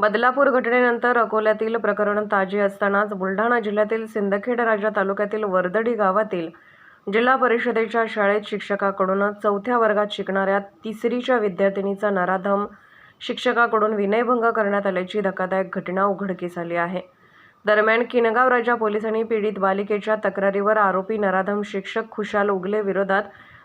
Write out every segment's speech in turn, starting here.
बदलापूर घटनेनंतर अकोल्यातील प्रकरण ताजे असतानाच बुलढाणा जिल्ह्यातील सिंदखेड राजा तालुक्यातील वर्दडी गावातील जिल्हा परिषदेच्या शाळेत शिक्षकाकडून चौथ्या वर्गात शिकणाऱ्या तिसरीच्या विद्यार्थिनीचा नराधम शिक्षकाकडून विनयभंग करण्यात आल्याची धक्कादायक घटना उघडकीस आली आहे. दरम्यान किनगाव राजा पोलिसांनी पीडित बालिकेच्या तक्रारीवर आरोपी नराधम शिक्षक खुशाल उगले विरोधात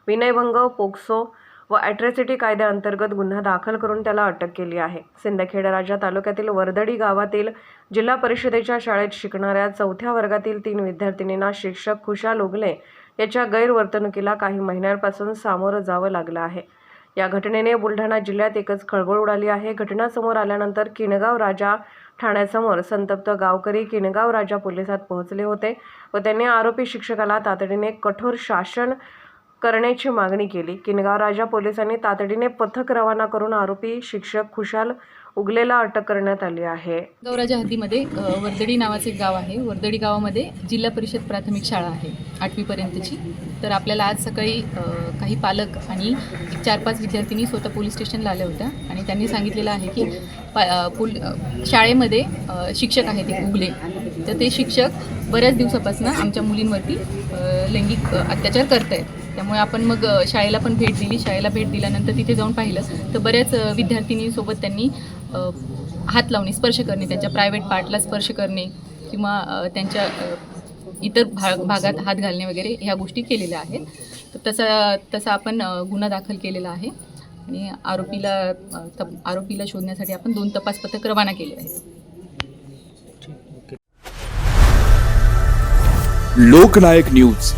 विनयभंग पोक्सो व अॅट्रॉसिटी कायद्याअंतर्गत गुन्हा दाखल करून त्याला अटक केली आहे. सिंदखेड राजा तालुक्यातील वर्दडी गावातील जिल्हा परिषदेच्या शाळेत शिकणाऱ्या चौथ्या वर्गातील तीन विद्यार्थिनींना शिक्षक खुशाल उगले याच्या गैरवर्तणुकीला काही महिन्यांपासून सामोरं जावं लागलं आहे. या घटनेने बुलढाणा जिल्ह्यात एकच खळबळ उडाली आहे. घटना समोर आल्यानंतर किनगाव राजा ठाण्यासमोर संतप्त गावकरी किनगाव राजा पोलिसात पोहोचले होते व त्यांनी आरोपी शिक्षकाला तातडीने कठोर शासन करण्याची मागणी केली. किनगाव राजा पोलिसांनी तातडीने पथक रवाना करून आरोपी शिक्षक खुशाल उगलेला अटक करण्यात आली आहे. गौराच्या हद्दीमध्ये अ, वर्दडी नावाचे एक गाव आहे. वर्दडी गावामध्ये जिल्हा परिषद प्राथमिक शाळा आहे आठवीपर्यंतची. तर आपल्याला आज सकाळी अ, काही पालक आणि एक चार पाच विद्यार्थिनी स्वतः पोलीस स्टेशनला आल्या होत्या. आणि त्यांनी सांगितलेलं आहे की पा अ, पुल अ, शाळेमध्ये अ, शिक्षक आहेत एक उगले. तर ते शिक्षक बऱ्याच दिवसापासून आमच्या मुलींवरती लैंगिक अत्याचार करत आहेत त्यामुळे आपण मग शाळेला पण भेट दिली. शाळेला भेट दिल्यानंतर तिथे जाऊन पाहिलं. तर बऱ्याच विद्यार्थिनींसोबत त्यांनी हात लावणे स्पर्श करणे त्यांच्या प्रायव्हेट पार्टला स्पर्श करणे किंवा त्यांच्या इतर भाग भागात हात घालणे वगैरे ह्या गोष्टी केलेल्या आहेत. तर तसा तसा आपण गुन्हा दाखल केलेला आहे. आणि आरोपीला तप आरोपीला शोधण्यासाठी आपण दोन तपास पथक रवाना केले आहेत. लोकनायक न्यूज.